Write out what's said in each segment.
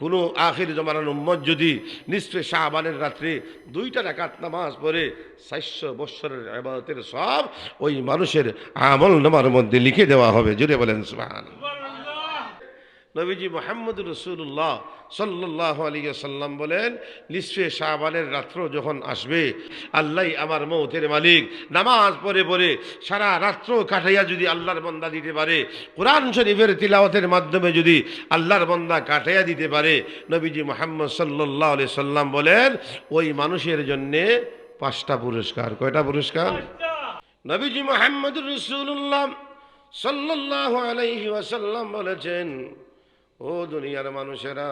কোনো আখের জমানার উম্মত যদি নিশ্চয় শাহবানের রাত্রে দুইটা রাকাত নামাজ পড়ে চারশো বৎসরের আবাদতের সব ওই মানুষের আমল নামার মধ্যে লিখে দেওয়া হবে। জুড়ে বলেন সুবহান নবীজি মোহাম্মদ রসুল্লাহ সাল্লাহ আলী সাল্লাম বলেন নিঃস্বে শাহবানের রাত্র যখন আসবে আল্লাহ আমার মৌতের মালিক নামাজ পড়ে পড়ে সারা রাত্র কাটাইয়া যদি আল্লাহর বন্দা দিতে পারে কোরআন শরীফের তিলাওয়াতের মাধ্যমে যদি আল্লাহর বন্দা কাটাইয়া দিতে পারে নবীজি মোহাম্মদ সাল্লাহ আলি সাল্লাম বলেন ওই মানুষের জন্যে পাঁচটা পুরস্কার। কয়টা পুরস্কার? নবীজি মোহাম্মদ রসুল্লাহ সাল্লাহ আলাইহি ওয়াসাল্লাম বলেছেন ও দুনিয়ার মানুষেরা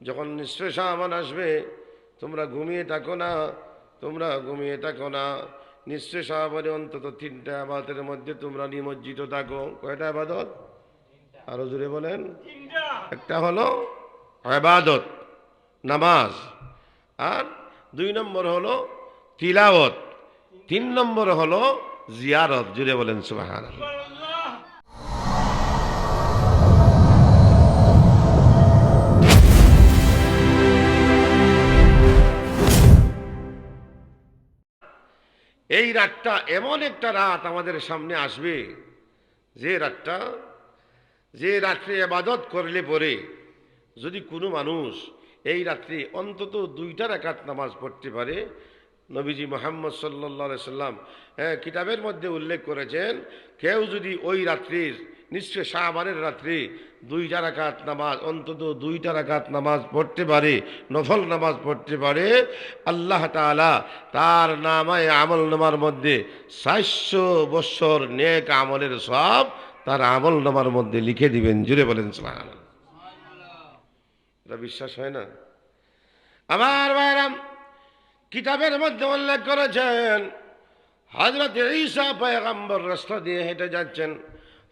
যখন নিঃশ্বে সামান আসবে তোমরা ঘুমিয়ে থাকো না তোমরা ঘুমিয়ে থাকো না। নিঃশ্বে সাহাবারে অন্তত তিনটা আবাদতের মধ্যে তোমরা নিমজ্জিত থাকো। কয়টা আবাদত? আরও জোরে বলেন। একটা হলো আবাদত নামাজ। আর দুই নম্বর হলো তিলাওত তিন নম্বর হলো জিয়ারত। জুড়ে বলেন সুবাহান এই রাতটা এমন একটা রাত আমাদের সামনে আসবে, যে রাতটা, যে রাত্রে আবাদত করলে পরে যদি কোনো মানুষ এই রাত্রে অন্তত দুইটা রাকাত নামাজ পড়তে পারে, নবীজি মোহাম্মদ সাল্লা সাল্লাম হ্যাঁ কিতাবের মধ্যে উল্লেখ করেছেন, কেউ যদি ওই রাত্রির নিশ্চয় শাহবানের রাত্রে দুইটা রাকাত নামাজ, অন্তত দুইটা রাকাত নামাজ পড়তে পারে, নফল নামাজ পড়তে পারে। আল্লাহ তাআলা তার নামায় আমল নামার মধ্যে চারশো বৎসর নেক আমলের সব তার আমল নামার মধ্যে লিখে দিবেন। জুড়ে বলেন, সুবহানাল্লাহ। এটা বিশ্বাস হয় না? আমার ভাইরাম, কিতাবের মধ্যে উল্লেখ করেছেন হজরত ঈসা পয়গম্বর রাস্তা দিয়ে হেঁটে যাচ্ছেন।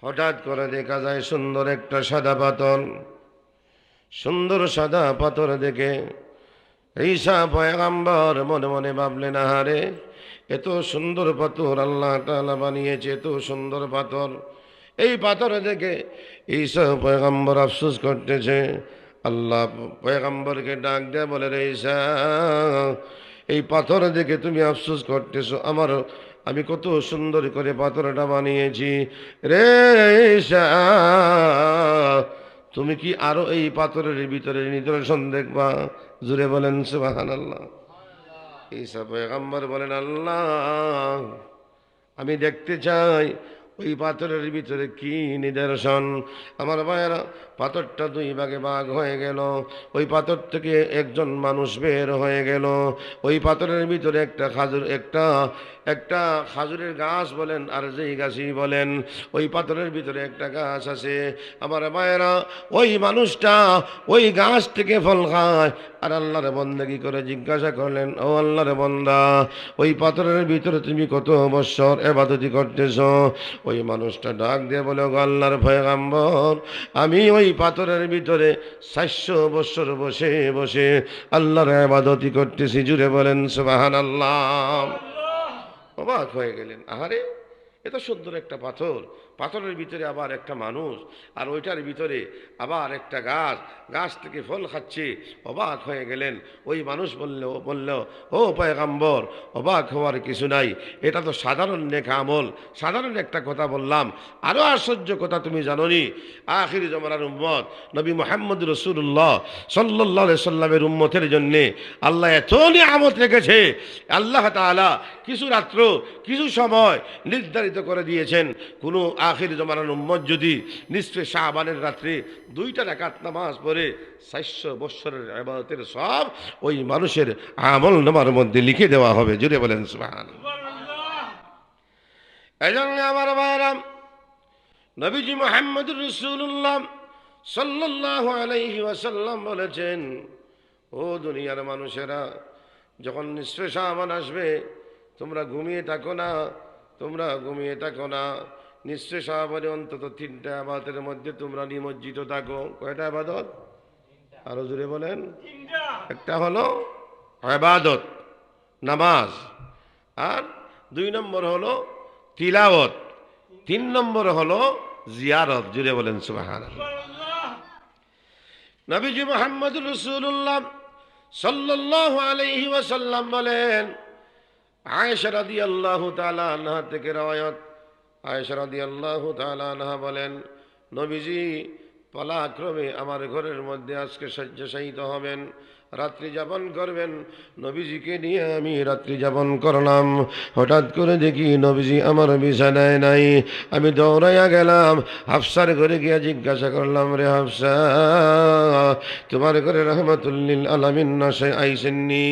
হঠাৎ করে দেখা যায় সুন্দর একটা সাদা পাথর। সুন্দর সাদা পাথর দেখে ঈসা পয়গম্বর মনে মনে ভাবলেন, আহারে, এত সুন্দর পাথর আল্লাহ তাআলা বানিয়েছে, এত সুন্দর পাথর। এই পাথর দেখে ঈসা পয়গম্বর আফসোস করতেছে, আল্লাহ পয়গম্বরকে ডাক দেয় বলে, রে ঈসা এই পাথর দেখে তুমি আফসোস করতেছো, আমার আমি কত সুন্দর করে পাথরটা বানিয়েছি। রে তুমি কি আরও এই পাথরের ভিতরে নিদর্শন দেখবা? জুড়ে বলেন সুবাহান আল্লাহ ঈসা পয়গম্বর বলেন, আল্লাহ, আমি দেখতে চাই ওই পাথরের ভিতরে কি নিদর্শন? আমার ভাইয়েরা, পাথরটা দুই ভাগে ভাগ হয়ে গেল। ওই পাথর থেকে একজন মানুষ বের হয়ে গেল। ওই পাথরের ভিতরে একটা খাজুর, একটা একটা খাজুরের গাছ বলেন আর যেই গাছই বলেন, ওই পাথরের ভিতরে একটা গাছ আছে। আমার ভাইয়েরা, ওই মানুষটা ওই গাছ থেকে ফল খায় আর আল্লাহরে বন্দাগি করে জিজ্ঞাসা করলেন, ও আল্লাহর বন্দা, ওই পাথরের ভিতরে তুমি কত বৎসর এবাদতি করতেছ? ওই মানুষটা ডাক দিয়ে বলে ও আল্লাহর ভয়গাম্বর আমি ওই পাথরের ভিতরে চারশো বৎসর বসে বসে আল্লাহর এবাদতি করতেছি। জুড়ে বলেন সুবাহান আল্লাহ অবাক হয়ে গেলেন, আহারে এত সুন্দর একটা পাথর। পাথরের ভিতরে আবার একটা মানুষ, আর ওইটার ভিতরে আবার একটা গাছ। গাছ থেকে ফল খাচ্ছে, অবাক হয়ে গেলেন। ওই মানুষ বলল বলল, ও পয়গাম্বর, অবাক হওয়ার কিছু নাই। এটা তো সাধারণ নেখা আমল। সাধারণ একটা কথা বললাম। আরও আশ্চর্য কথা তুমি জানোনি। আখির জমানার উম্মত, নবী মোহাম্মদ রসুল্লাহ সাল্লাহ সাল্লামের উম্মতের জন্যে আল্লাহ এত নিয়ামত রেখেছে। আল্লাহ তাআলা কিছু রাত্র, কিছু সময় নির্ধারিত করে দিয়েছেন, কোনো আখির জমানার উম্মত যদি নিঃস্বে শাহবানের রাত্রে দুইটা রাকাত নামাজ পড়ে চারশো বৎসরের আবাদতের সব ওই মানুষের আমল নামার মধ্যে লিখে দেওয়া হবে। জুড়ে বলেন সুবহান এই জন্য আমার ভাইরাম নবীজি মোহাম্মদ রসুল্লাহ সাল্লাহ আলাইহি ওয়াসাল্লাম বলেছেন, ও দুনিয়ার মানুষেরা, যখন নিঃশ্বে সামান আসবে, তোমরা ঘুমিয়ে থাকো না তোমরা ঘুমিয়ে থাকো না। নিঃশ্বে সাহাবারে অন্তত তিনটা আবাদতের মধ্যে তোমরা নিমজ্জিত থাকো। কয়টা আবাদত? আরও জুড়ে বলেন। একটা হলো আবাদত নামাজ। আর দুই নম্বর হলো তিলাওত তিন নম্বর হলো জিয়ারত। জুড়ে বলেন সুবাহান নবীজি মোহাম্মদ রসুল্লাহ সাল্লাহ আলহি ওয়াসাল্লাম বলেন আয়েশা রাদি আল্লাহ তালা আনহা থেকে রয়ত আয়েশারাদি আল্লাহ তালা আনহা বলেন, নবীজি পালাক্রমে আমার ঘরের মধ্যে আজকে শয্যাশায়িত হবেন। রাত্রি যাপন করবেন। নবীজিকে নিয়ে আমি রাত্রি যাপন করলাম। হঠাৎ করে দেখি নবীজি আমার বিছানায় নাই। আমি দৌড়াইয়া গেলাম। হাফসার ঘরে গিয়া জিজ্ঞাসা করলাম, রে হাফসা তোমার ঘরে রহমতুল্লিল আলামিন নাসে আইসেননি?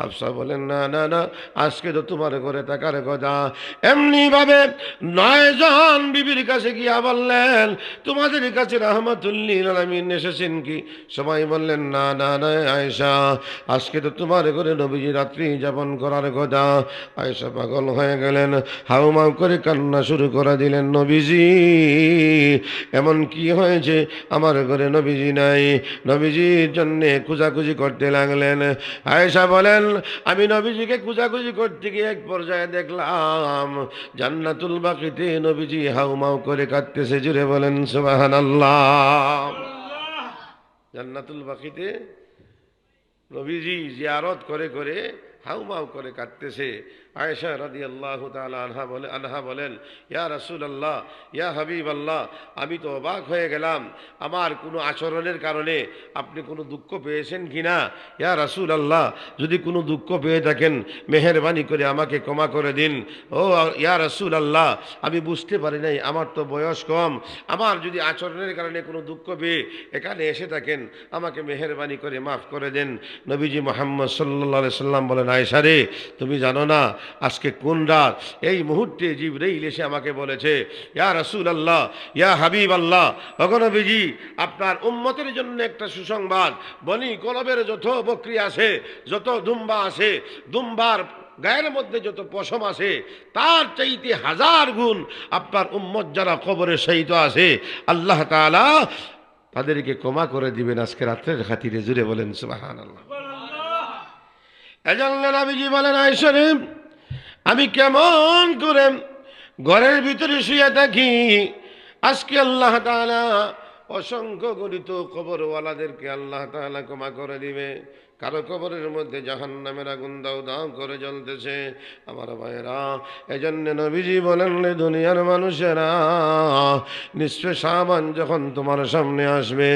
হাফসা বলেন, না না না, আজকে তো তোমার ঘরে থাকার কথা। এমনি ভাবে নয়জন বিবির কাছে গিয়া বললেন, তোমাদের কাছে রহমতুল্লিল আলামিন এসেছেন কি? সবাই বললেন, না না না আয়সা আজকে তো তোমার ঘরে নবীজি রাত্রি যাপন করার কথা আয়সা পাগল হয়ে গেলেন হাউমাউ করে কান্না শুরু করে দিলেন নবীজি। এমন কি হয়েছে? আমার ঘরে নবীজি নাই। নবীজির জন্যে খুঁজাখুঁজি করতে লাগলেন। আয়েশা বলেন আমি নবীজিকে খুঁজাখুঁজি করতে গিয়ে এক পর্যায়ে দেখলাম জান্নাতুল বাকিতে নবীজি হাউমাউ করে কাঁদতেছে জুড়ে বলেন সুবাহান আল্লাহ জান্নাতুল বাকিতে নবীজি জিয়ারত করে করে হাউমাউ করে কাঁদতেছে আয়েশা রাদি আল্লাহ আনহা বলে আনহা বলেন, ইয়া রাসুল আল্লাহ ইয়া হাবিব আল্লাহ আমি তো অবাক হয়ে গেলাম। আমার কোনো আচরণের কারণে আপনি কোনো দুঃখ পেয়েছেন কি না? ইয়া রাসুল আল্লাহ যদি কোনো দুঃখ পেয়ে থাকেন, মেহরবানি করে আমাকে ক্ষমা করে দিন। ও ইয়া রাসুল আল্লাহ আমি বুঝতে পারি নাই, আমার তো বয়স কম। আমার যদি আচরণের কারণে কোনো দুঃখ পেয়ে এখানে এসে থাকেন, আমাকে মেহরবানি করে মাফ করে দেন। নবীজি মোহাম্মদ সাল্লা সাল্লাম বলেন আয়সা রে, তুমি জানো না আজকে কোন রাত? এই মুহূর্তে জিবরাইল এসে আমাকে বলেছে ইয়া রাসূল আল্লাহ ইয়া হাবিব আল্লাহ অগনবীজি আপনার উম্মতের জন্য একটা সুসংবাদ। বনি কলবের যত বকরি আছে যত দুম্বা আছে দুম্বার গায়ের মধ্যে যত পশম আছে তার চাইতে হাজার গুণ আপনার উম্মত যারা কবরে সহিত আছে আল্লাহ তাআলা তাদেরকে ক্ষমা করে দিবেন আজকে রাত্রের খাতিরে। জুড়ে বলেন সুবাহান আল্লাহ এজন্য নবীজি বলেন আইসরে আমি কেমন করে ঘরের ভিতরে শুয়ে থাকি? আজকে আল্লাহ তালা অসংখ্য গণিত কবরওয়ালাদেরকে আল্লাহ তালা ক্ষমা করে দিবে। কারও কবরের মধ্যে জাহান নামের আগুন দাও দাও করে জ্বলতেছে। আমার ভাইয়েরা, এজন্য নবীজি বলেন দুনিয়ার মানুষেরা, নিশ্চয় সাবান যখন তোমার সামনে আসবে,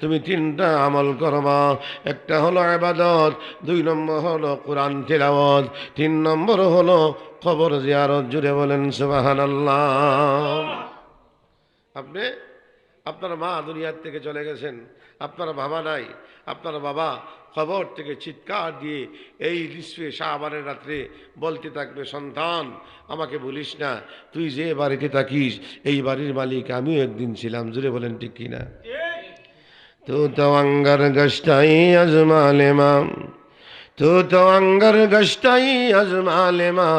তুমি তিনটা আমল করবা। একটা হলো আবাদত দুই নম্বর হলো কোরআন তিলাওয়াত, তিন নম্বর হলো খবর জিয়ারত। জুড়ে বলেন সুবাহান আপনি, আপনার মা দুনিয়ার থেকে চলে গেছেন, আপনার বাবা নাই আপনার বাবা খবর থেকে চিৎকার দিয়ে এই নিশ্চয় শাহবানের রাত্রে বলতে থাকবে, সন্তান, আমাকে বলিস না, তুই যে বাড়িতে থাকিস, এই বাড়ির মালিক আমিও একদিন ছিলাম। জুড়ে বলেন, ঠিক কিনা তো তো অঙ্গার গষ্টাই আজমালে মাম তো তো অঙ্গার গষ্টাই আজমালে মা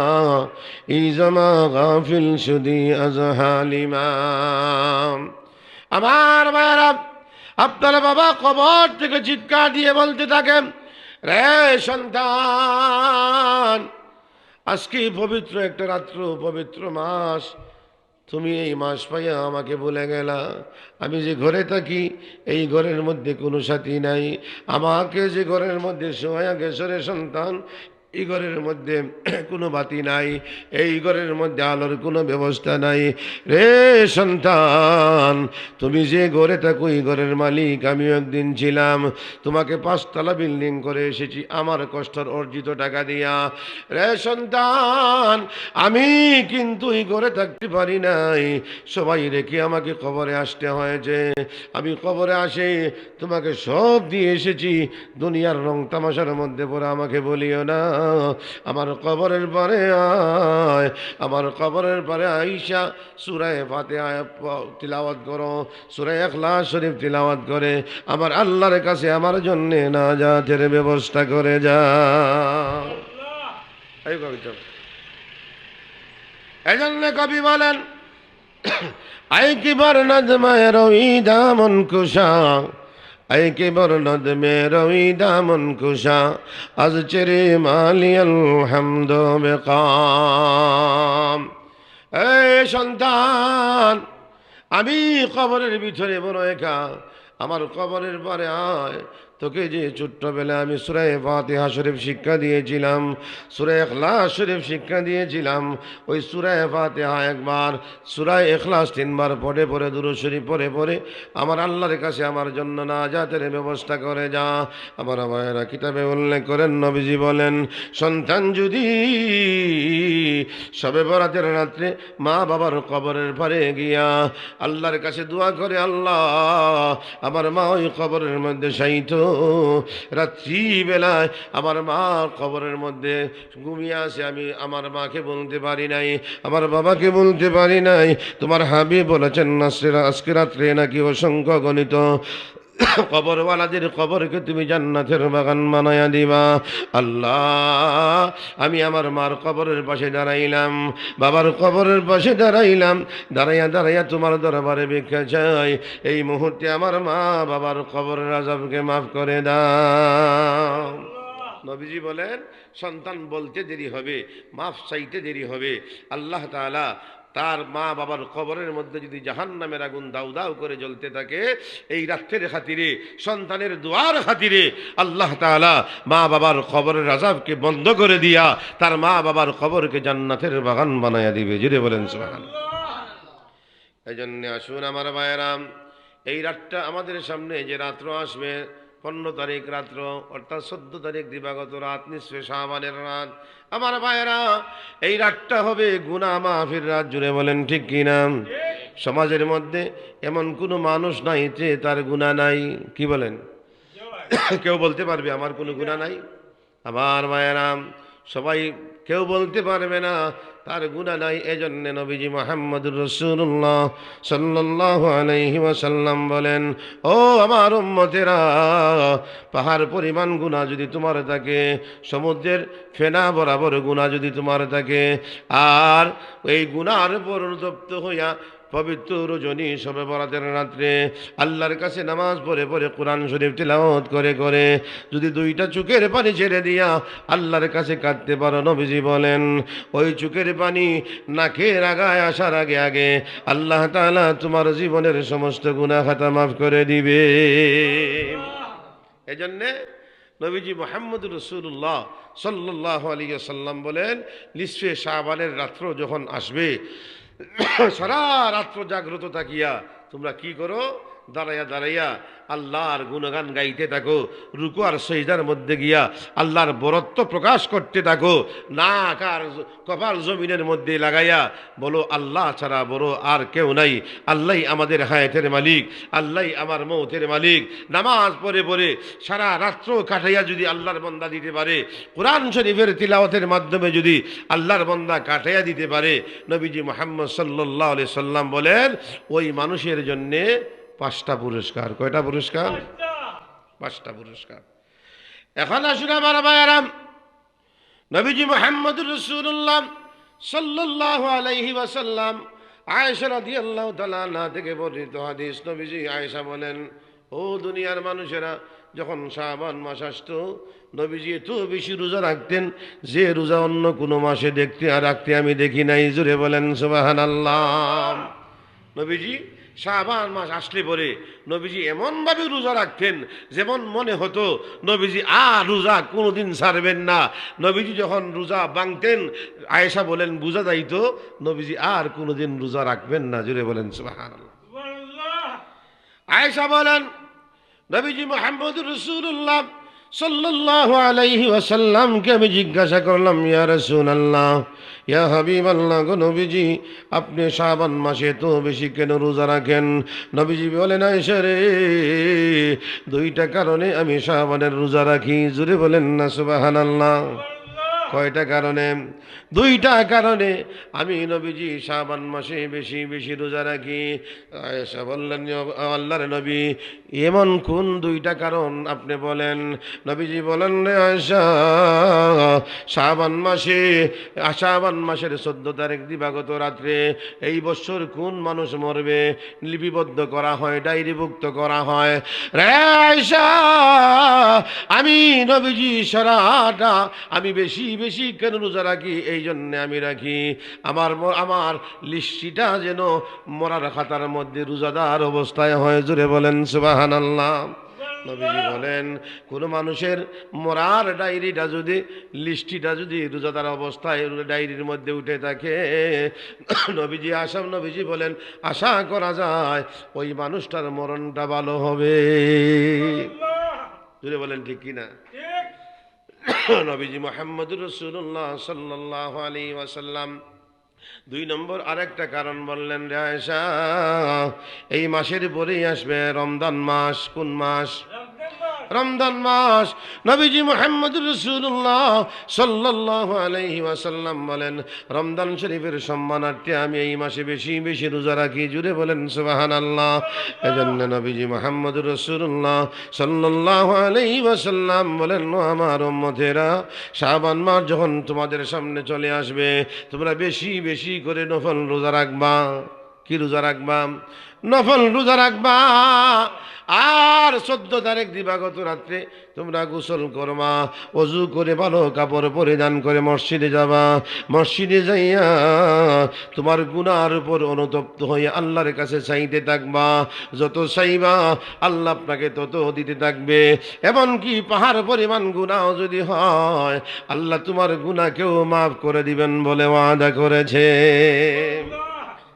ই জমা গাফিল সুদি আজহালিমাম আমার মায়েরা আপনার বাবা কবর থেকে চিৎকার দিয়ে বলতে থাকেন, রে সন্তান আজকে পবিত্র একটা রাত্র, পবিত্র মাস? তুমি এই মাস পাইয়া আমাকে বলে গেলা। আমি যে ঘরে থাকি, এই ঘরের মধ্যে কোনো সাথী নাই। আমাকে যে ঘরের মধ্যে সোয়া গেছরে সন্তান এই ঘরের মধ্যে কোনো বাতি নাই, এই ঘরের মধ্যে আলোর কোনো ব্যবস্থা নাই। রে সন্তান, তুমি যে ঘরে থাকো এই ঘরের মালিক, আমিও একদিন ছিলাম। তোমাকে পাঁচতলা বিল্ডিং করে এসেছি, আমার কষ্টর অর্জিত টাকা দিয়া। রে সন্তান, আমি কিন্তু এই ঘরে থাকতে পারি নাই। সবাই রেখে আমাকে কবরে আসতে হয়েছে। আমি কবরে আসে তোমাকে সব দিয়ে এসেছি। দুনিয়ার রং তামাশার মধ্যে পড়ে আমাকে বলিও না। আমার কবরের পরে আয়, আমার কবরের পরে আইসা সুরায় ফাতে তিলাওয়াত করো, সুরায় এখলাস শরীফ তিলাওয়াত করে, আমার আল্লাহর কাছে আমার জন্যে না যাতের ব্যবস্থা করে যা। এই কবিতা। এই জন্য কবি বলেন, আই কি বার নজমায় রবি দামন কুশা আই কি বার নজমে রবি দামন কুষা আজ চেরে মালিয়াল হামদ বেকাম এ সন্তান, আমি কবরের ভিতরে বড় একা। আমার কবরের পরে আয় তোকে যে ছোট্টবেলা আমি সুরায় ফাতিহা শরীফ শিক্ষা দিয়েছিলাম সুরায় এখলাস শরীফ শিক্ষা দিয়েছিলাম, ওই সুরায় ফাতিহা একবার সুরায় এখলাস তিনবার পড়ে দুরু শরীফ পড়ে পড়ে, আমার আল্লাহর কাছে আমার জন্য না যাতের ব্যবস্থা করে যা। আমার ভাইয়েরা কিতাবে উল্লেখ করেন, নবীজি বলেন, সন্তান যদি সবে বরাতের রাত্রে মা বাবার কবরের পারে গিয়া আল্লাহর কাছে দোয়া করে, আল্লাহ, আমার মা ওই কবরের মধ্যে সাইত রাত্রিবেলায় আমার মা কবরের মধ্যে ঘুমিয়ে আসে। আমি আমার মাকে বলতে পারি নাই, আমার বাবাকে বলতে পারি নাই। তোমার হাবি বলেছেন, নাসের, আজকে রাত্রে নাকি অসংখ্য গণিত কবরওয়ালাদের কবরকে তুমি জান্নাতের বাগান বানায়া দিবা। আল্লাহ, আমি আমার মার কবরের পাশে দাঁড়াইলাম, বাবার কবরের পাশে দাঁড়াইলাম, দাঁড়াইয়া দাঁড়াইয়া তোমার দরবারে ভিক্ষা চাই। এই মুহূর্তে আমার মা বাবার কবরের আজাবকে মাফ করে দাও। নবীজি বলেন, সন্তান বলতে দেরি হবে, মাফ চাইতে দেরি হবে। আল্লাহ তাআলা তার মা বাবার কবরের মধ্যে যদি জাহান নামের আগুন দাউ দাউ করে জ্বলতে থাকে, এই রাত্রের খাতিরে, সন্তানের দোয়ার খাতিরে আল্লাহ তাআলা মা বাবার খবরের আজাবকে বন্ধ করে দিয়া তার মা বাবার খবরকে জান্নাতের বাগান বানায়া দিবে। জুড়ে বলেন সুবহান এই জন্য আসুন আমার ভাইয়েরাম এই রাতটা আমাদের সামনে যে রাত্র আসবে পনেরো তারিখ রাত্র অর্থাৎ চোদ্দ তারিখ দিবাগত রাত নিশ্চয় সামানের রাত। আমার ভাইয়েরা এই রাতটা হবে গুনা মাহফির রাত জুড়ে বলেন ঠিক কি কিনা? সমাজের মধ্যে এমন কোনো মানুষ নাই যে তার গুণা নাই। কি বলেন? কেউ বলতে পারবে আমার কোনো গুণা নাই? আমার মায়েরাম সবাই কেউ বলতে পারবে না, তার গুণা নাই, এজন্য নবীজি মোহাম্মদুর রসুল্লাহ সাল্লাহ ওয়াসাল্লাম বলেন, ও আমার উম্মতেরা, পাহাড় পরিমাণ গুণা যদি তোমার থাকে, সমুদ্রের ফেনা বরাবর গুণা যদি তোমার থাকে, আর এই গুণার পরিতপ্ত হইয়া পবিত্র রজনী সবে বরাতের রাত্রে আল্লাহর কাছে নামাজ পড়ে পড়ে কোরআন শরীফ তিলাওয়াত করে করে যদি দুইটা চুকের পানি ছেড়ে দিয়া আল্লাহর কাছে কাঁদতে পারো, নবীজি বলেন, ওই চুকের পানি নাকের আগায় আসার আগে আগে আল্লাহ তাআলা তোমার জীবনের সমস্ত গুনাহ খাতা মাফ করে দিবে। এজন্যে নবীজি মোহাম্মদ রসুল্লাহ সাল্লাহ আলিয়া সাল্লাম বলেন লিসফে শাহবানের রাত্র যখন আসবে সারা রাত্র জাগ্রত থাকিয়া তোমরা কি করো? দাঁড়াইয়া দাঁড়াইয়া আল্লাহর গুণগান গাইতে থাকো, রুকু আর সৈদার মধ্যে গিয়া আল্লাহর বরত্ব প্রকাশ করতে থাকো, নাক আর কপাল জমিনের মধ্যে লাগাইয়া বলো, আল্লাহ ছাড়া বড় আর কেউ নাই। আল্লাহ আমাদের হায়াতের মালিক, আল্লাহ আমার মৌতের মালিক। নামাজ পড়ে পড়ে সারা রাত্র কাটাইয়া যদি আল্লাহর বন্দা দিতে পারে, কোরআন শরীফের তিলাওয়াতের মাধ্যমে যদি আল্লাহর বন্দা কাটাইয়া দিতে পারে, নবীজি মোহাম্মদ সাল্লাহ সাল্লাম বলেন, ওই মানুষের জন্যে পাঁচটা পুরস্কার। কয়টা পুরস্কার? পাঁচটা পুরস্কার। এখন আসুন আমার ভাইয়ারাম, নবীজি মোহাম্মদ রসুল্লাহ সাল্লাহ আলাইহি ওয়াসাল্লাম আয়েশা রাদিয়াল্লাহু তাআলা না থেকে বর্ণিত হাদিস। নবীজি আয়েশা বলেন, ও দুনিয়ার মানুষেরা, যখন শাবান মাস আসতো, নবীজি এত বেশি রোজা রাখতেন যে রোজা অন্য কোনো মাসে দেখতে আর রাখতে আমি দেখি নাই। জুড়ে বলেন, সুবহানাল্লাহ। নবীজি শাহবান মাস আসলে পরে নবীজি এমনভাবে রোজা রাখতেন যেমন মনে হতো নবীজি আর রোজা কোনোদিন ছাড়বেন না। নবীজি যখন রোজা ভাঙতেন আয়েশা বলেন বুঝা যাইতো নবীজি আর কোনোদিন রোজা রাখবেন না। জুড়ে বলেন সুবহানাল্লাহ। আয়েশা বলেন নবীজি মোহাম্মদ রসুল্লাহ সাল্লাহ আলাইহি ওয়াসাল্লামকে আমি জিজ্ঞাসা করলাম, ইয়া আল্লাহ ইয়া হাবিব আল্লাহ গো নবীজি, আপনি শ্রাবণ মাসে তো বেশি কেন রোজা রাখেন? নবীজি বলেন রে, দুইটা কারণে আমি শ্রাবণের রোজা রাখি। জুড়ে বলেন, না, সুবহানাল্লাহ। কয়টা কারণে? দুইটা কারণে। আমি নবীজি শাবান মাসে বেশি বেশি রোজা রাখি। বললেন, "ও আল্লাহর নবী, এমন কোন দুইটা কারণ আপনি বলেন? নবীজি বলেন, রে শাবান মাসে, শাবান মাসের চোদ্দ তারিখ দিবাগত রাত্রে এই বছর কোন মানুষ মরবে? লিপিবদ্ধ করা হয়, ডায়েরিভুক্ত করা হয়। রে আমি নবীজি সারাটা, আমি বেশি বেশি কেন রোজা রাখি? এই জন্যে আমি রাখি। আমার আমার লিস্টিটা যেন মরার খাতার মধ্যে রোজাদার অবস্থায় হয়। জুড়ে বলেন সুবাহান আল্লাহ নবীজি বলেন কোনো মানুষের মরার ডায়েরিটা যদি লিস্টিটা যদি রোজাদার অবস্থায় ডায়েরির মধ্যে উঠে থাকে নবীজি আসাম নবীজি বলেন আশা করা যায় ওই মানুষটার মরণটা ভালো হবে। জুড়ে বলেন ঠিক কিনা? নবীজি মোহাম্মদুর রসুল্লাহ সাল্লাহ আলী ওয়াসাল্লাম। দুই নম্বর আরেকটা কারণ বললেন রে আয়সা এই মাসের পরেই আসবে রমদান মাস, কোন মাস? রমজান মাস, নবীজি মোহাম্মদ রসুল্লাহ সাল্লাহ আলহি ওয়াসাল্লাম বলেন, রমজান শরীফের সম্মানার্থে আমি এই মাসে বেশি বেশি রোজা রাখি। জুড়ে বলেন সুবাহান আল্লাহ এজন্য নবীজি মোহাম্মদ রসুল্লাহ সাল্লাহ আলহি ওয়াসাল্লাম বলেন, "ও আমার মধ্যেরা শাবান মাস যখন তোমাদের সামনে চলে আসবে, তোমরা বেশি বেশি করে নফল রোজা রাখবা। কি রোজা রাখবা? নফল রোজা রাখবা। আর চোদ্দ তারিখ দিবাগত রাত্রে। তোমরা গোসল করবা, অজু করে ভালো কাপড় পরিধান করে মসজিদে যাবা। মসজিদে যাইয়া তোমার গুনার উপর অনুতপ্ত হয়ে আল্লাহর কাছে চাইতে থাকবা। যত চাইবা, আল্লাহ আপনাকে তত দিতে থাকবে। এমনকি পাহাড় পরিমাণ গুনাও যদি হয়, আল্লাহ তোমার গুণাকেও মাফ করে দিবেন বলে ওয়াদা করেছে।